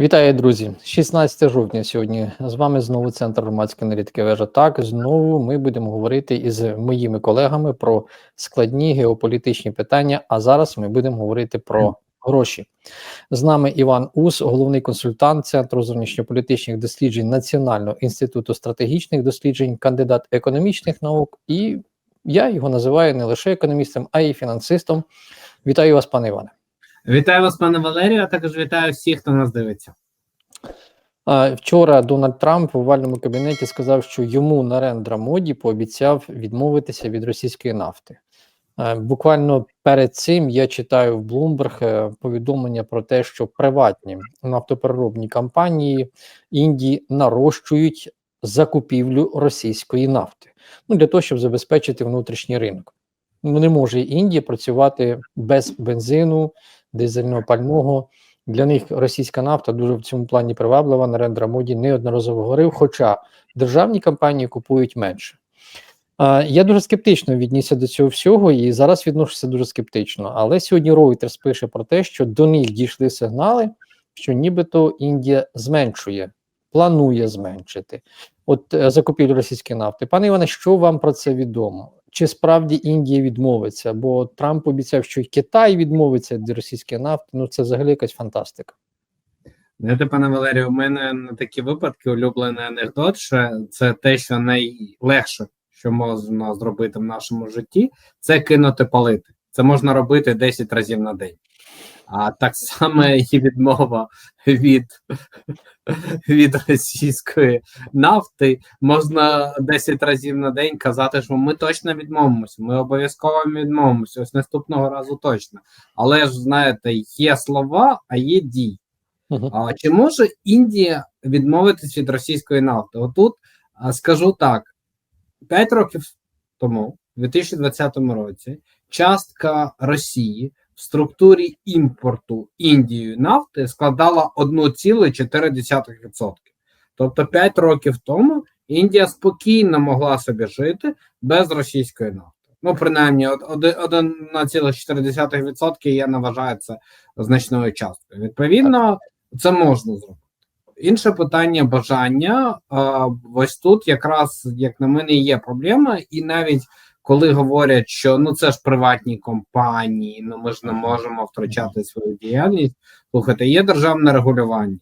Вітаю, друзі! 16 жовтня сьогодні з вами знову центр громадської аналітики вежа. Так знову ми будемо говорити із моїми колегами про складні геополітичні питання. А зараз ми будемо говорити про гроші. З нами Іван Ус, головний консультант Центру зовнішньополітичних досліджень Національного інституту стратегічних досліджень, кандидат економічних наук. І я його називаю не лише економістом, а й фінансистом. Вітаю вас, пане Іване. Вітаю вас, пане Валерію, а також вітаю всіх, хто нас дивиться. Вчора Дональд Трамп в овальному кабінеті сказав, що йому Нарендра Моді пообіцяв відмовитися від російської нафти. Буквально перед цим я читаю в Bloomberg е, повідомлення про те, що приватні нафтопереробні компанії Індії нарощують закупівлю російської нафти ну для того, щоб забезпечити внутрішній ринок. Ну не може Індія працювати без бензину, дизельного пального. Для них російська нафта дуже в цьому плані приваблива. Нарендра Моді неодноразово говорив, хоча державні компанії купують менше. Я дуже скептично віднісся до цього всього і зараз відношуся дуже скептично. Але сьогодні Reuters пише про те, що до них дійшли сигнали, що нібито Індія зменшує, планує зменшити от е, закупівлю російської нафти. Пане Іване, що вам про це відомо? Чи справді Індія відмовиться? Бо Трамп обіцяв, що й Китай відмовиться від російської нафти. Ну це взагалі якась фантастика. Знаєте, пане Валерію, у мене на такі випадки улюблений анекдот, що це те, що найлегше, що можна зробити в нашому житті, це кинути палити. Це можна робити 10 разів на день. А так само і відмова від від російської нафти можна 10 разів на день казати, що ми точно відмовимося, ми обов'язково відмовимося. Ось наступного разу точно. Але ж знаєте, є слова, а є дії. А чи може Індія відмовитись від російської нафти? Отут скажу так: 5 років тому, у 2020 році, частка Росії в структурі імпорту Індією нафти складала 1,4%. Тобто 5 років тому Індія спокійно могла собі жити без російської нафти. Ну, принаймні, 1,4% я не вважаю це значною часткою. Відповідно, це можна зробити. Інше питання бажання. Ось тут якраз, як на мене, є проблема, і навіть коли говорять, що ну це ж приватні компанії, ну ми ж не можемо втрачати свою діяльність. Слухайте, є державне регулювання.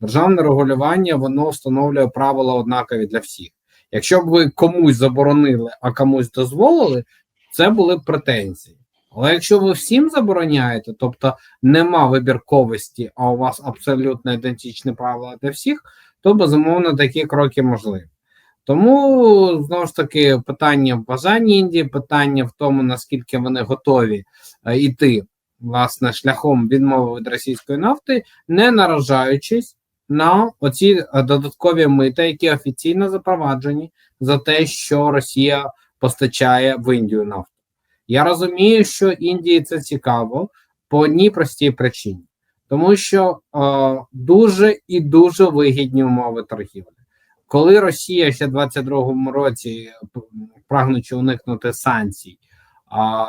Державне регулювання воно встановлює правила однакові для всіх. Якщо б ви комусь заборонили, а комусь дозволили, це були б претензії. Але якщо ви всім забороняєте, тобто нема вибірковості, а у вас абсолютно ідентичні правила для всіх, то безумовно такі кроки можливі. Тому знову ж таки питання в бажанні Індії, питання в тому, наскільки вони готові йти власне шляхом відмови від російської нафти, не наражаючись на оці додаткові мита, які офіційно запроваджені за те, що Росія постачає в Індію нафту. Я розумію, що Індії це цікаво по одній простій причині, тому що е, дуже і дуже вигідні умови торгівлі. Коли Росія ще в 22-му році, прагнучи уникнути санкцій а,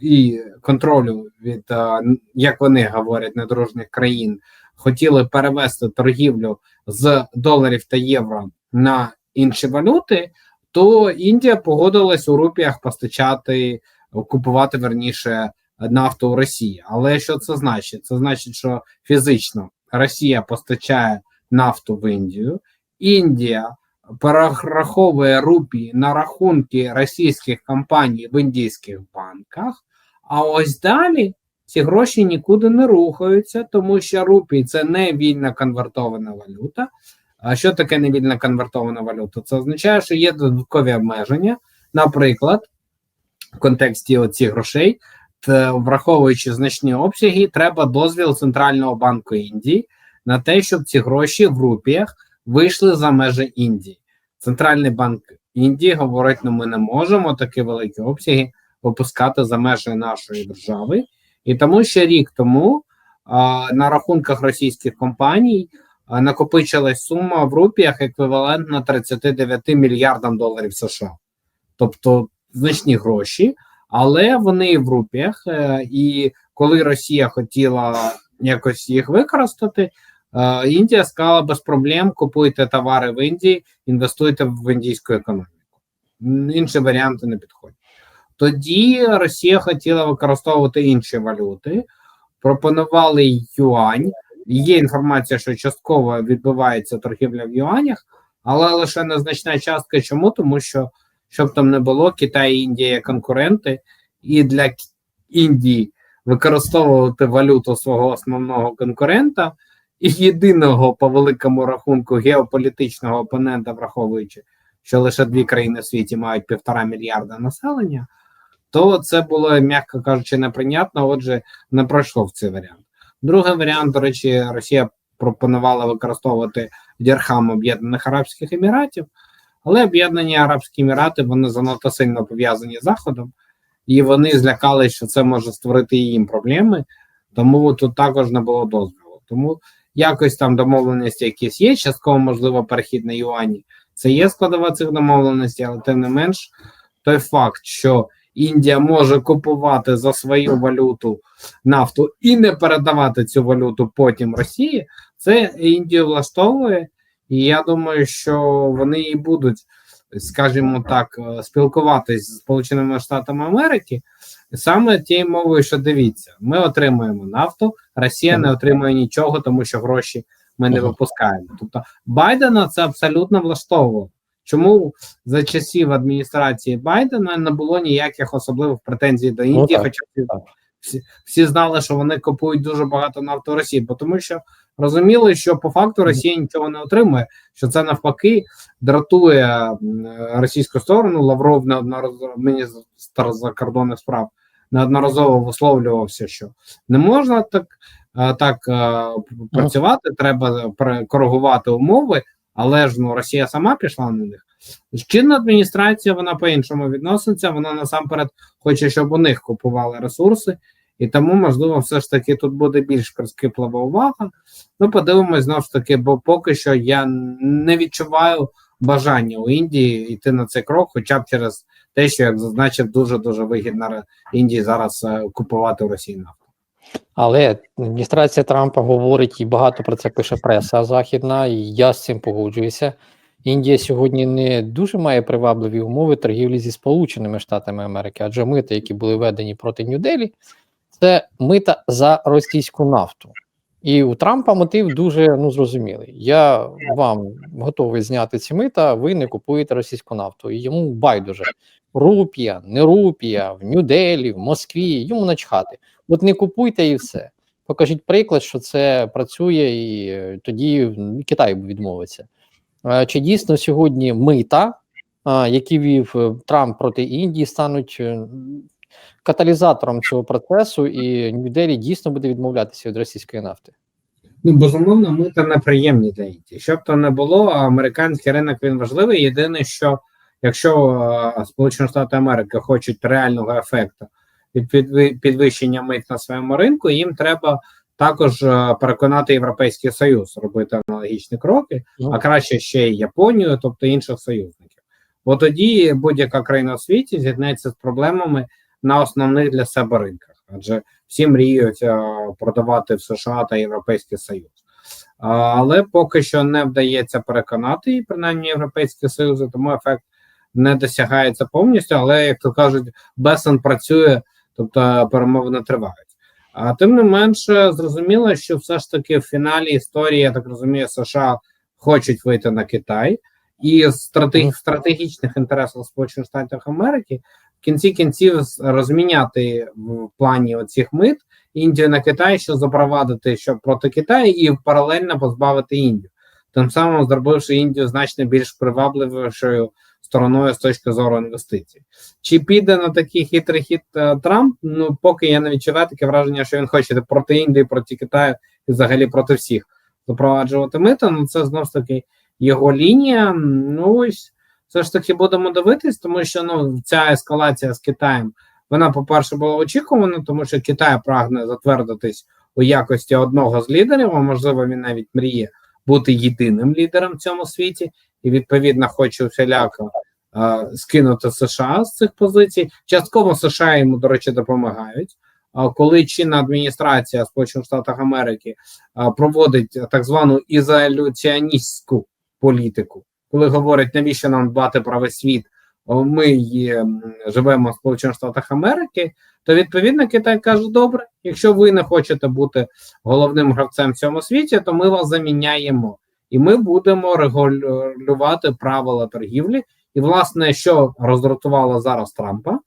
і контролю від, а, як вони говорять, недружних країн, хотіли перевести торгівлю з доларів та євро на інші валюти, то Індія погодилась у рупіях постачати, купувати верніше нафту у Росії. Але що це значить? Це значить, що фізично Росія постачає нафту в Індію. Індія перераховує рупії на рахунки російських компаній в індійських банках, а ось далі ці гроші нікуди не рухаються, тому що рупій це не вільно конвертована валюта. А що таке невільно конвертована валюта? Це означає, що є додаткові обмеження. Наприклад, в контексті оцих грошей, враховуючи значні обсяги, треба дозвіл Центрального банку Індії на те, щоб ці гроші в рупіях вийшли за межі Індії. Центральний банк Індії говорить: ну ми не можемо такі великі обсяги випускати за межі нашої держави, і тому ще рік тому а, на рахунках російських компаній а, накопичилась сума в рупіях еквівалентна 39 мільярдам доларів США, тобто значні гроші, але вони в рупіях, е, і коли Росія хотіла якось їх використати Індія сказала без проблем: купуйте товари в Індії, інвестуйте в індійську економіку. Інші варіанти не підходять. Тоді Росія хотіла використовувати інші валюти, пропонували юань. Є інформація, що частково відбувається торгівля в юанях, але лише незначна частка. Чому? Тому що щоб там не було, Китай і Індія є конкуренти, і для Індії використовувати валюту свого основного конкурента і єдиного по великому рахунку геополітичного опонента, враховуючи, що лише дві країни в світі мають півтора мільярда населення, то це було, м'яко кажучи, неприйнятно. Отже, не пройшло в цей варіант. Другий варіант, до речі, Росія пропонувала використовувати дірхам Об'єднаних Арабських Еміратів, але Об'єднані Арабські Емірати вони занадто сильно пов'язані з Заходом, і вони злякалися, що це може створити їм проблеми, тому тут також не було дозволу. Тому якось там домовленості якісь є, частково, можливо, перехід на юані. Це є складова цих домовленостей, але тим не менш, той факт, що Індія може купувати за свою валюту нафту і не передавати цю валюту потім Росії, це Індію влаштовує, і я думаю, що вони і будуть, скажімо так, е, спілкуватись з Сполученими Штатами Америки саме тією мовою, що дивіться, ми отримуємо нафту, Росія не отримує нічого, тому що гроші ми не випускаємо. Тобто Байдена це абсолютно влаштовувало. Чому за часів адміністрації Байдена не було ніяких особливих претензій до Індії, так, хоча всі, всі, всі знали, що вони купують дуже багато нафти в Росії, бо тому що розуміли, що по факту Росія нічого не отримує, що це навпаки дратує російську сторону. Лавров неодноразово міністр закордонних справ неодноразово висловлювався, що не можна так, е, так е, працювати, треба коригувати умови, але ж ну Росія сама пішла на них. Чинна адміністрація вона по-іншому відноситься. Вона насамперед хоче, щоб у них купували ресурси, і тому, можливо, все ж таки тут буде більш прискіплива увага. Ну, подивимось знову ж таки, бо поки що я не відчуваю бажання у Індії йти на цей крок, хоча б через те, що як зазначив, дуже дуже вигідно Індії зараз е, купувати у Росії нафту. Але адміністрація Трампа говорить і багато про це пише преса західна, і я з цим погоджуюся. Індія сьогодні не дуже має привабливі умови торгівлі зі Сполученими Штатами Америки, адже мита, які були введені проти Нью-Делі, це мита за російську нафту. І у Трампа мотив дуже ну зрозумілий. Я вам готовий зняти ці мита, ви не купуєте російську нафту. І йому байдуже рупія, не рупія, в Нью-Делі, в Москві, йому начхати. От не купуйте і все. Покажіть приклад, що це працює, і е, тоді Китай відмовиться. Е, Чи дійсно сьогодні мита, які вів е, Трамп проти Індії, стануть е, каталізатором цього процесу, і Нью-Делі дійсно буде відмовлятися від російської нафти? Ну, безумовно, ми мита неприємні для Індії. Щоб то не було, американський ринок він важливий. Єдине, що якщо е, Сполучені Штати Америки хочуть реального ефекту від підви- підвищення мит на своєму ринку, їм треба також е, переконати Європейський Союз робити аналогічні кроки, Ну. а краще ще й Японію, тобто інших союзників. Бо тоді будь-яка країна у світі зіткнеться з проблемами на основних для себе ринках, адже всі мріють е, продавати в США та Європейський Союз. Але поки що не вдається переконати і принаймні Європейський Союз, тому ефект не досягається повністю. Але як то кажуть, бесен працює, тобто перемовини тривають. А тим не менше, зрозуміло, що все ж таки в фіналі історії, я так розумію, США хочуть вийти на Китай, і стратег... в стратегічних інтересах Сполучених Штатів Америки в кінці кінців розміняти в плані оцих мит Індію на Китай, що запровадити що проти Китаю, і паралельно позбавити Індію, тим самим зробивши Індію значно більш привабливішою стороною з точки зору інвестицій. Чи піде на такий хитрий хід е, Трамп? Ну поки я не відчуваю таке враження, що він хоче проти Індії, проти Китаю і взагалі проти всіх запроваджувати мита. Ну це знов ж таки його лінія. Ну ось все ж таки будемо дивитись, тому що ну ця ескалація з Китаєм. Вона, по-перше, була очікувана, тому що Китай прагне затвердитись у якості одного з лідерів, а можливо, він навіть мріє бути єдиним лідером в цьому світі, і відповідно хоче всіляко е, скинути США з цих позицій. Частково США йому, до речі, допомагають, коли чинна адміністрація Сполучених Штатів Америки проводить так звану ізоляціоністську політику, коли говорять, навіщо нам дбати про весь світ, ми є, живемо в Сполучених Штатах Америки, то відповідно Китай каже: добре, якщо ви не хочете бути головним гравцем в цьому світі, то ми вас заміняємо, і ми будемо регулювати правила торгівлі. І, власне, що роздратувало зараз Трампа,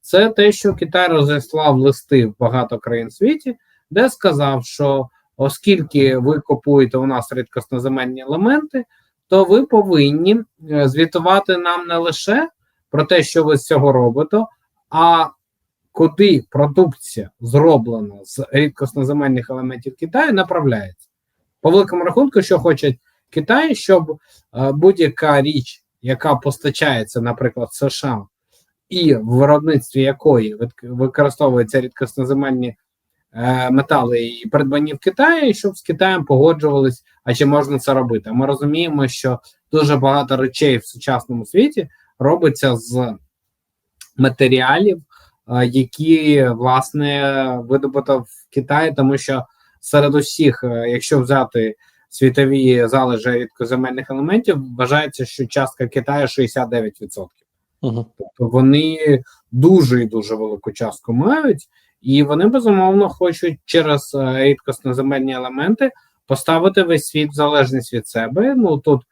це те, що Китай розіслав листи в багато країн світі, де сказав, що оскільки ви купуєте у нас рідкосноземельні елементи, то ви повинні е, звітувати нам не лише про те, що ви з цього робите, а куди продукція зроблена з рідкосноземельних елементів Китаю направляється. По великому рахунку, що хоче Китай, щоб е, будь-яка річ, яка постачається, наприклад, США, і в виробництві якої вик- використовуються рідкосноземельні метали і придбані в Китаї, щоб з Китаєм погоджувались, а чи можна це робити. Ми розуміємо, що дуже багато речей в сучасному світі робиться з матеріалів, е, які власне видобуто в Китаї, тому що серед усіх, е, якщо взяти світові залежі рідкоземельних елементів, вважається, що частка Китаю 69%. Угу. Тобто вони дуже і дуже велику частку мають, і вони безумовно хочуть через е, рідкосноземельні елементи поставити весь світ в залежність від себе. Ну тут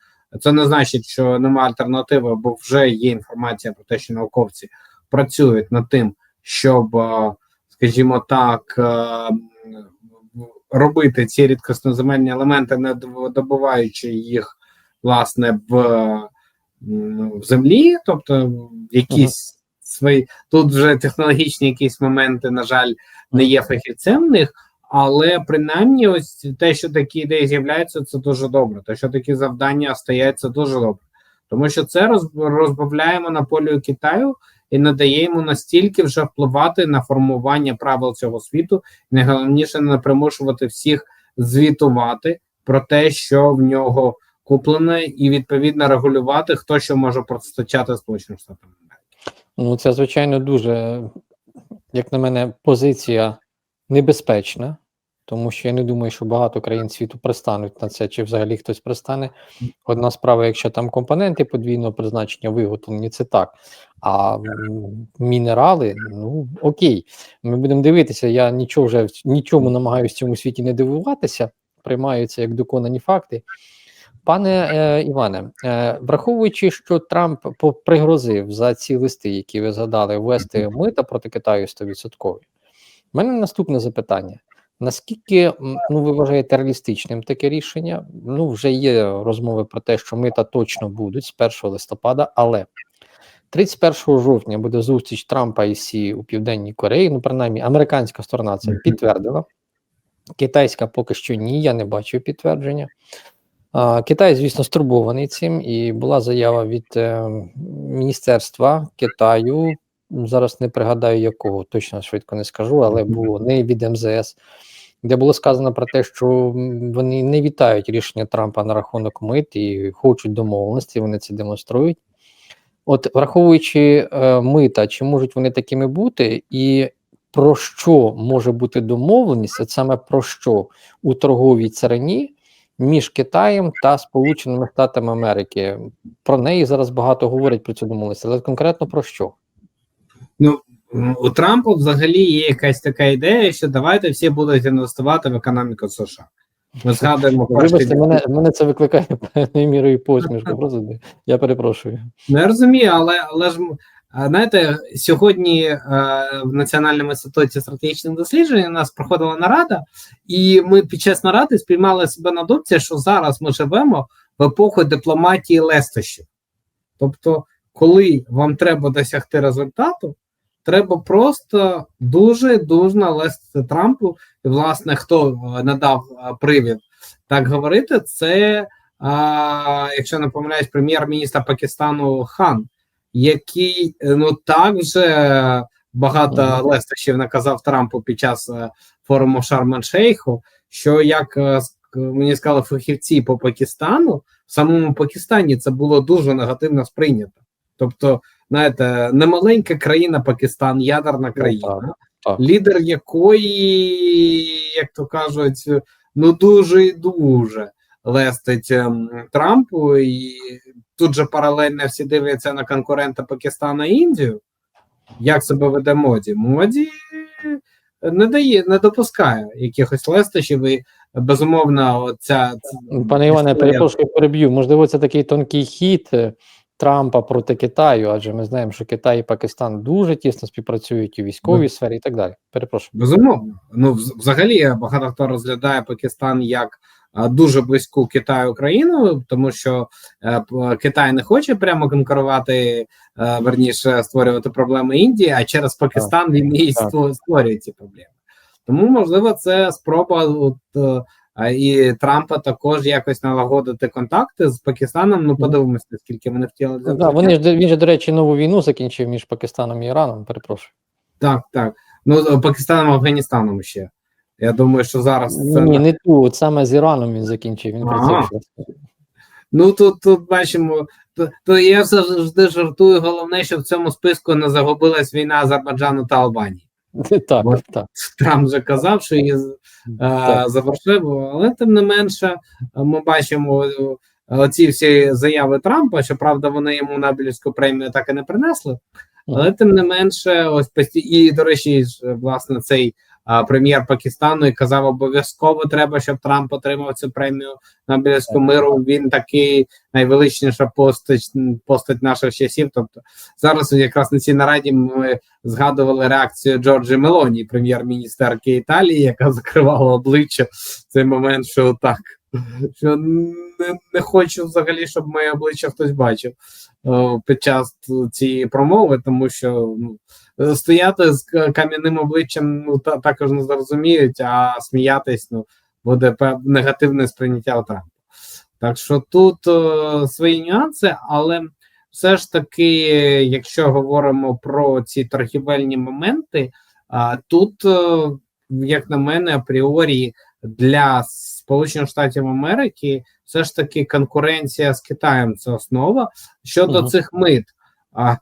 це не значить, що немає альтернативи, бо вже є інформація про те, що науковці працюють над тим, щоб, е, скажімо так, е, робити ці рідкосноземельні елементи, не добуваючи їх власне в в землі, тобто якісь свої тут вже технологічні якісь моменти, на жаль, не є фахівцем в них, але принаймні, ось те, що такі ідеї з'являються, це дуже добре. Те, що такі завдання стоять, це дуже добре, тому що це роз, розбавляє монополію Китаю і надає йому настільки вже впливати на формування правил цього світу, і найголовніше не примушувати всіх звітувати про те, що в нього куплене, і відповідно регулювати, хто що може постачати Сполученим Штатам. Ну, це, звичайно, дуже, як на мене, позиція небезпечна, тому що я не думаю, що багато країн світу пристануть на це, чи взагалі хтось пристане. Одна справа, якщо там компоненти подвійного призначення виготовлені, це так. А мінерали, ну окей, ми будемо дивитися. Я нічого вже нічому намагаюся в цьому світі не дивуватися, приймаю це як доконані факти. Пане е, Іване, е, враховуючи, що Трамп по- пригрозив за ці листи, які ви згадали, ввести мита проти Китаю 100%, в мене наступне запитання: наскільки ну, ви вважаєте реалістичним таке рішення? Ну, вже є розмови про те, що мита точно будуть з 1 листопада, але 31 жовтня буде зустріч Трампа і Сі у Південній Кореї. Ну, принаймні, американська сторона це підтвердила. Китайська поки що ні, я не бачу підтвердження. Китай, звісно, стурбований цим, і була заява від е, Міністерства Китаю. Зараз не пригадаю якого, точно швидко не скажу, але було не від МЗС, де було сказано про те, що вони не вітають рішення Трампа на рахунок мит і хочуть домовленості, вони це демонструють. От, враховуючи е, мита, чи можуть вони такими бути, і про що може бути домовленість, от саме про що у торговій царині між Китаєм та Сполученими Штатами Америки. Про неї зараз багато говорять про цю домовленість, але конкретно про що? Ну у Трампа взагалі є якась така ідея, що давайте всі будуть інвестувати в економіку США. Ми згадуємо Вибачте, мене, мене це викликає певною мірою посмішку. Просто я перепрошую. Я розумію, але але ж знаєте, сьогодні е, в Національному інституті стратегічних досліджень у нас проходила нарада, і ми під час наради спіймали себе на думці, що зараз ми живемо в епоху дипломатії лестощів. Тобто, коли вам треба досягти результату, треба просто дуже дуже налестити Трампу. І, власне, хто е, надав е, привід так говорити, це, якщо не помиляюсь, прем'єр-міністр Пакистану Хан, який е, ну так вже багато лестощів наказав Трампу під час е, форуму Шарман-Шейху, що як е, мені сказали фахівці по Пакистану, в самому Пакистані це було дуже негативно сприйнято. Тобто, знаєте, немаленька країна Пакистан, ядерна країна. так. Так. лідер якої, як то кажуть, ну дуже і дуже лестить ем, Трампу, і тут же паралельно всі дивляться на конкурента Пакистана і Індію. Як себе веде моді? Моді не дає, не допускає якихось лестощів, і безумовно, ця Пане Іване, перепрошую, переб'ю. Можливо, це такий тонкий хід е, Трампа проти Китаю, адже ми знаємо, що Китай і Пакистан дуже тісно співпрацюють у військовій Да. сфері і так далі. Перепрошую. Безумовно. Ну, взагалі, багато хто розглядає Пакистан як дуже близьку Китаю країну, тому що е, Китай не хоче прямо конкурувати, е, верніше створювати проблеми Індії, а через Пакистан він і створює ці проблеми. Тому, можливо, це спроба от, е, і Трампа також якось налагодити контакти з Пакистаном. Ну, подивимося, наскільки вони втілили. Ну, да, вони ж він же, до речі, нову війну закінчив між Пакистаном і Іраном. Перепрошую. Так, так. Ну, Пакистаном, Афганістаном ще. Я думаю, що зараз це Ні, не ту, от саме з Іраном він закінчив. Він Ага. Ну тут тут бачимо, то, то я завжди жартую. Головне, що в цьому списку не загубилась війна Азербайджану та Албанії. Так, Вот. так. Трамп вже казав, що її е, завершив, але тим не менше, ми бачимо е, оці всі заяви Трампа. Щоправда, вони йому Нобелівську премію так і не принесли. Але тим не менше, ось і до речі, власне, цей прем'єр Пакистану і казав, обов'язково треба, щоб Трамп отримав цю премію Нобелівського миру. Він такий найвеличніша постать, постать наших часів. Тобто зараз якраз на цій нараді ми згадували реакцію Джорджі Мелоні, прем'єр-міністерки Італії, яка закривала обличчя в цей момент, що так. Що не, не хочу взагалі, щоб моє обличчя хтось бачив о, під час цієї промови, тому що ну, е, стояти з кам'яним обличчям ну, та, також не зрозуміють, а сміятись ну, буде негативне сприйняття Трампа. Так що тут е, свої нюанси, але все ж таки, якщо говоримо про ці торгівельні моменти, а, тут, е, як на мене, апріорі для Сполучених Штатів Америки все ж таки конкуренція з Китаєм це основа. Щодо Мгм. цих мит, а,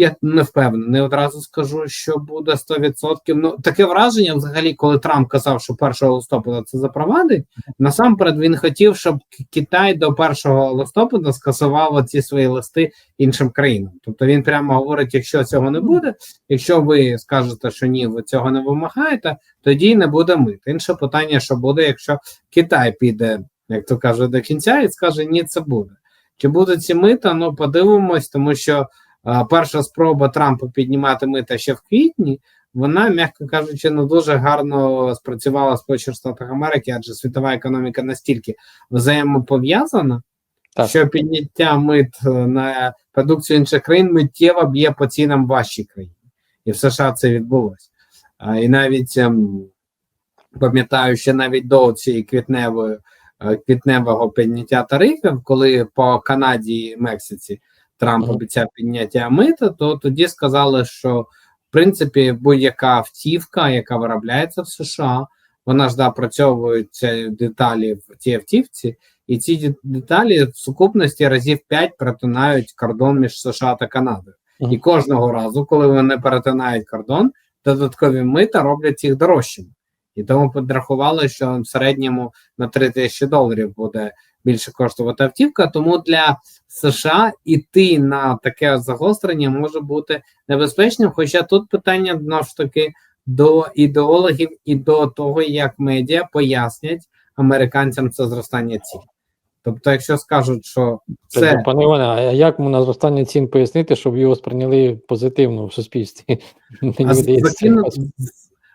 я не впевнений, не одразу скажу, що буде 100%. Ну, таке враження, взагалі, коли Трамп казав, що 1 листопада це запровадить, насамперед він хотів, щоб Китай до 1 листопада скасував ці свої листи іншим країнам. Тобто він прямо говорить: якщо цього не буде, якщо ви скажете, що ні, ви цього не вимагаєте, тоді не буде мит. Інше питання, що буде, якщо Китай піде, як то кажуть, до кінця і скаже, ні, це буде. Чи будуть ці мита? Ну подивимось, тому що перша спроба Трампа піднімати мита ще в квітні. Вона, м'яко кажучи, не дуже гарно спрацювала в Сполучених Штатах Америки, адже світова економіка настільки взаємопов'язана, Так. що підняття мит е, на продукцію інших країн миттєво б'є по цінам вашій країні. І в США це відбулося. І навіть ем, пам'ятаю, що навіть до цієї квітневої е, квітневого підняття тарифів, коли по Канаді і Мексиці Трамп обіцяв підняття мита, то тоді сказали, що в принципі будь-яка автівка, яка виробляється в США, вона ж да, деталі в цій автівці, і ці деталі в сукупності разів 5 перетинають кордон між США та Канадою. І кожного разу, коли вони перетинають кордон, додаткові мита роблять їх дорожчими. І тому підрахували, що в середньому на 3 тисячі доларів буде більше коштувати автівка. Тому для США іти на таке загострення може бути небезпечним. Хоча тут питання знову ж таки до ідеологів і до того, як медіа пояснять американцям це зростання цін. Тобто, якщо скажуть, що це Пане Іване, а як на зростання цін пояснити, щоб його сприйняли позитивно в суспільстві? А закину,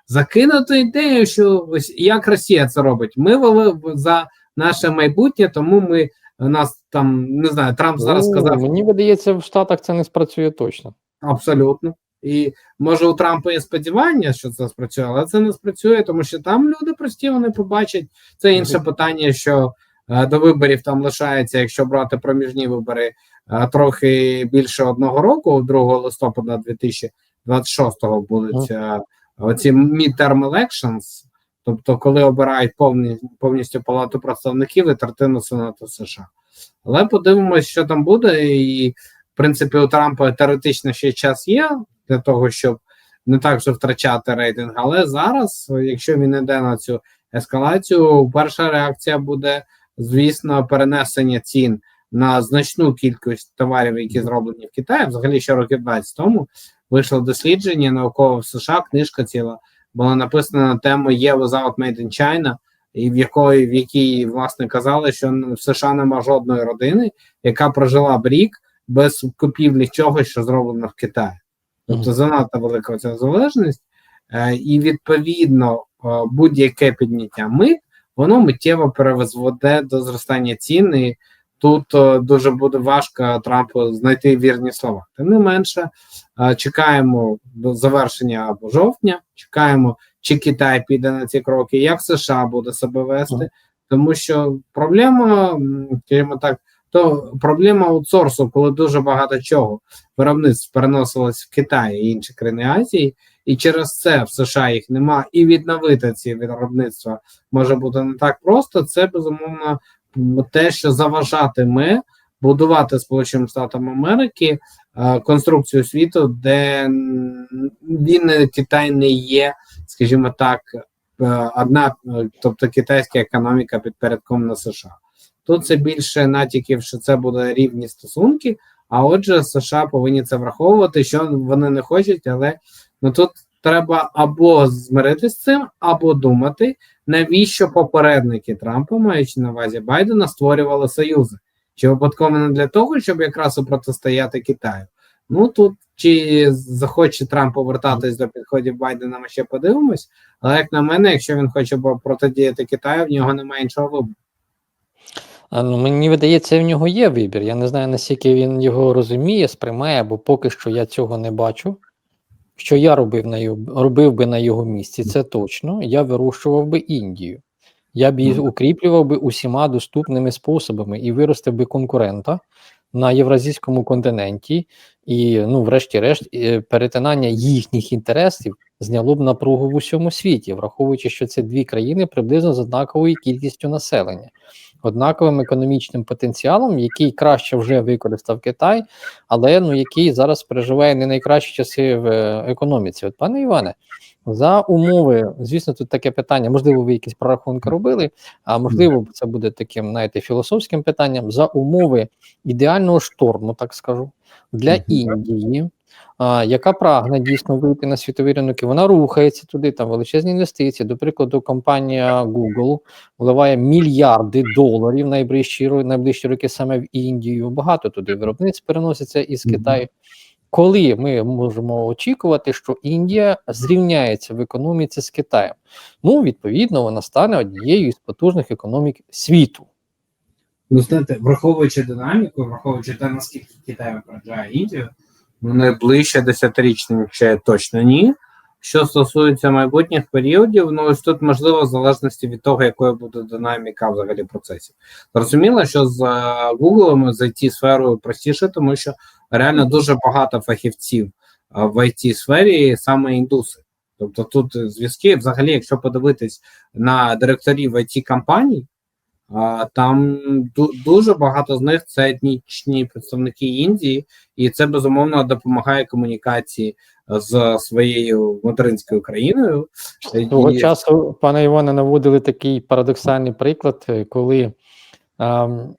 закинути ідею, що ось як Росія це робить. Ми вели за наше майбутнє, тому ми нас там не знаю. Трамп зараз Ну, сказав Мені видається, в Штатах це не спрацює точно. абсолютно. І може у Трампа є сподівання, що це спрацює, але це не спрацює, тому що там люди прості вони побачать. Це інше питання, що е, до виборів там лишається, якщо брати проміжні вибори, е, трохи більше одного року, 2 листопада 2026-го будуть е, оці midterm elections, тобто коли обирають повні, повністю палату представників і третину Сенату США. Але подивимось, що там буде, і в принципі у Трампа теоретично ще час є для того, щоб не так вже втрачати рейтинг. Але зараз, якщо він іде на цю ескалацію, перша реакція буде, звісно, перенесення цін на значну кількість товарів, які зроблені в Китаї. Взагалі, ще років 20 тому вийшло дослідження наукове в США, книжка ціла була написана на тему «Є without made in China», і в якої в якій власне казали, що в США нема жодної родини, яка прожила б рік без купівлі чогось, що зроблено в Китаї. Тобто занадто велика ця залежність, е, і відповідно е, будь-яке підняття мит, воно миттєво перезведе до зростання цін. І тут е, дуже буде важко Трампу знайти вірні слова. Тим не менше, чекаємо до завершення або жовтня, чекаємо, чи Китай піде на ці кроки, як США буде себе вести, тому що проблема, скажімо так, то проблема аутсорсу, коли дуже багато чого. Виробництв переносилось в Китай і інші країни Азії, і через це в США їх нема, і відновити ці виробництва може бути не так просто. Це безумовно те, що заважатиме будувати Сполученим Штатам Америки конструкцію світу, де він е, Китай не є, скажімо так, е, одна, е, тобто китайська економіка підпорядкована на США. Тут це більше натяків, що це буде рівні стосунки. А отже, США повинні це враховувати, що вони не хочуть, але ну тут треба або змиритися з цим, або думати, навіщо попередники Трампа, маючи на увазі Байдена, створювали союзи. Чи випадково не для того, щоб якраз протистояти Китаю? Ну тут чи захоче Трамп повертатись до підходів Байдена, ми ще подивимось. Але як на мене, якщо він хоче протидіяти Китаю, в нього немає іншого вибору. А, ну, мені видається, в нього є вибір. Я не знаю, наскільки він його розуміє, сприймає, бо поки що я цього не бачу. Що я робив на його, робив би на його місці, це точно. Я вирощував би Індію. Я б її Мгм. укріплював би усіма доступними способами і виростив би конкурента на євразійському континенті, і, ну, врешті-решт, е, перетинання їхніх інтересів зняло б напругу в усьому світі, враховуючи, що це дві країни приблизно з однаковою кількістю населення, однаковим економічним потенціалом, який краще вже використав Китай, але ну який зараз переживає не найкращі часи в е, економіці. От, пане Іване, за умови, звісно, тут таке питання. Можливо, ви якісь прорахунки робили, а можливо, це буде таким, знаєте, філософським питанням за умови ідеального шторму, так скажу, для. Індії. А, яка прагне дійсно вийти на світові ринки, вона рухається туди, там величезні інвестиції. До прикладу, компанія Google вливає мільярди доларів найближчі найближчі роки саме в Індію. Багато туди виробництв переноситься із. Китаю. Коли ми можемо очікувати, що Індія зрівняється в економіці з Китаєм? Ну, відповідно, вона стане однією із потужних економік світу. Ну, знаєте, враховуючи динаміку, враховуючи те, наскільки Китай випереджає Індію, ну найближче десятирічне ще точно ні. Що стосується майбутніх періодів, ну ось тут можливо в залежності від того, якою буде динаміка взагалі процесів. Зрозуміло, що з Google з it сферою простіше, тому що реально дуже багато фахівців в it сфері саме індуси. Тобто тут зв'язки, взагалі, якщо подивитись на директорів it компаній, Там дуже багато з них це етнічні представники Індії, і це безумовно допомагає комунікації з своєю материнською країною. Того І- часу, пане Іване, наводили такий парадоксальний приклад, е, коли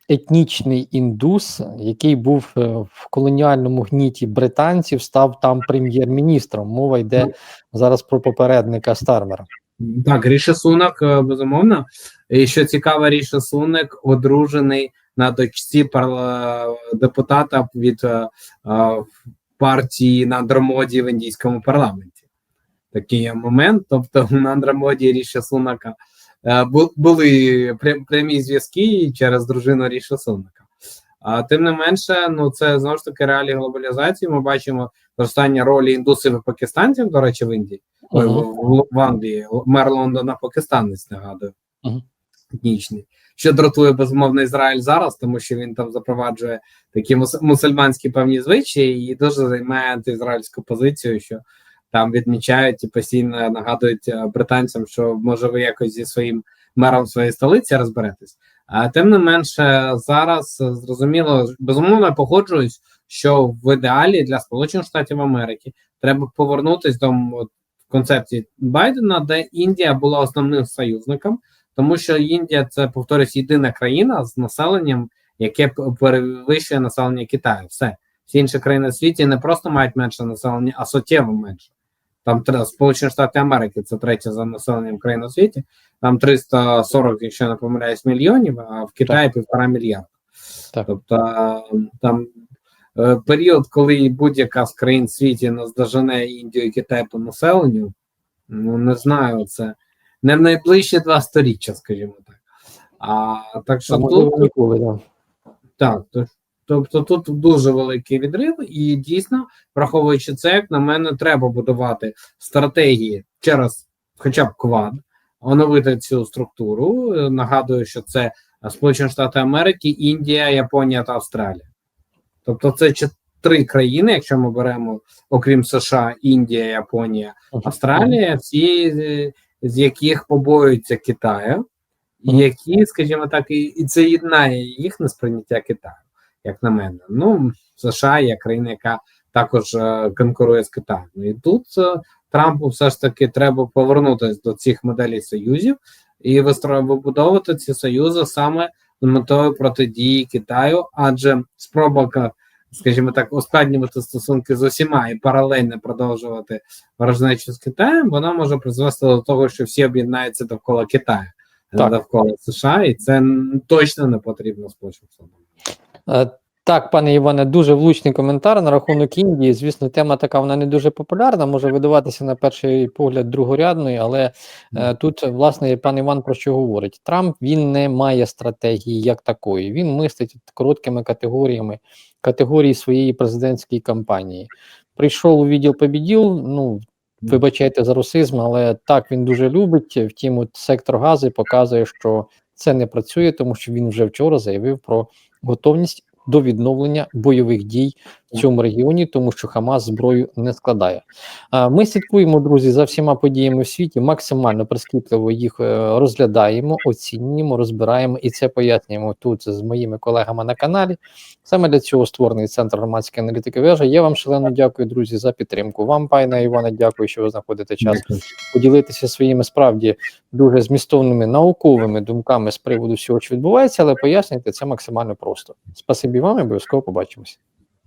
етнічний індус, який був е, в колоніальному гніті британців, став там прем'єр-міністром. Мова йде зараз про попередника Стармера. Так, Ріші Сунак, е, безумовно. І що цікаво, Ріші Сунак одружений на дочці депутата від е, е, партії на Андромоді в індійському парламенті. Такий момент. Тобто на Андромоді Ріші Сунака були прямі зв'язки через дружину Ріші Сунака. А тим не менше, ну це знову ж таки реалії глобалізації. Ми бачимо зростання ролі індусів і пакистанців, до речі, в Індії. Ой, Мгм. в, в Англії мер Лондона пакистанець нагадую. Етнічний. Що дратує безумовно Ізраїль зараз, тому що він там запроваджує такі мус- мусульманські певні звичаї і дуже займає антиізраїльську позицію, що там відмічають і постійно нагадують е, британцям, що може ви якось зі своїм мером своєї столиці розберетесь. А тим не менше, зараз е, зрозуміло, безумовно, я погоджуюсь, що в ідеалі для Сполучених Штатів Америки треба повернутися до концепції Байдена, де Індія була основним союзником, тому що Індія це повторюсь єдина країна з населенням, яке перевищує населення Китаю. Все всі інші країни в світі не просто мають менше населення, а суттєво менше. Там Сполучені Штати Америки це третя за населенням країна у світі. Там 340, якщо не помиляюсь, мільйонів, а в Китаї півтора мільярда. Так. Тобто е, там період, коли будь-яка з країн світі наздожене Індію і Китай по населенню, ну не знаю, це не в найближчі два сторіччя, скажімо так. А так що А тут ніколи, да. так, то- тобто тут дуже великий відрив, і дійсно, враховуючи це, як на мене, треба будувати стратегії через хоча б квад, оновити цю структуру. Е, Нагадую, що це Сполучені Штати Америки, Індія, Японія та Австралія. Тобто, це три країни, якщо ми беремо, окрім США, Індія, Японія, Австралія, всі з яких побоюються Китаю, і які, скажімо так, і, і це єднає їх на сприйняття Китаю, як на мене. Ну, США є країна, яка також е, конкурує з Китаєм. І тут е, Трампу все ж таки треба повернутися до цих моделей союзів і вибудовувати ці союзи саме з метою протидії Китаю, адже спроба, скажімо так, ускладнювати стосунки з усіма і паралельно продовжувати ворожнечу з Китаєм, вона може призвести до того, що всі об'єднаються довкола Китаю, Так. довкола США, і це точно не потрібно Сполученим Так, пане Іване, дуже влучний коментар на рахунок Індії. Звісно, тема така вона не дуже популярна, може видаватися на перший погляд другорядною, але е, тут, власне, пан Іван про що говорить? Трамп він не має стратегії як такої. Він мислить короткими категоріями категорії своєї президентської кампанії. Прийшов у відділ побіділ. Ну вибачайте за русизм, але так він дуже любить. Втім, от сектор гази показує, що це не працює, тому що він вже вчора заявив про готовність до відновлення бойових дій в цьому регіоні, тому що Хамас зброю не складає. Ми слідкуємо, друзі, за всіма подіями в світі, максимально прискіпливо їх е, розглядаємо, оцінюємо, розбираємо і це пояснюємо тут з моїми колегами на каналі. Саме для цього створений центр громадської аналітики вежа. Я вам шалено дякую, друзі, за підтримку. Вам, пане Іване, дякую, що ви знаходите час Дякую. поділитися своїми справді дуже змістовними науковими думками з приводу всього, що відбувається, але пояснюйте це максимально просто. Спасибі вам і обов'язково побачимося.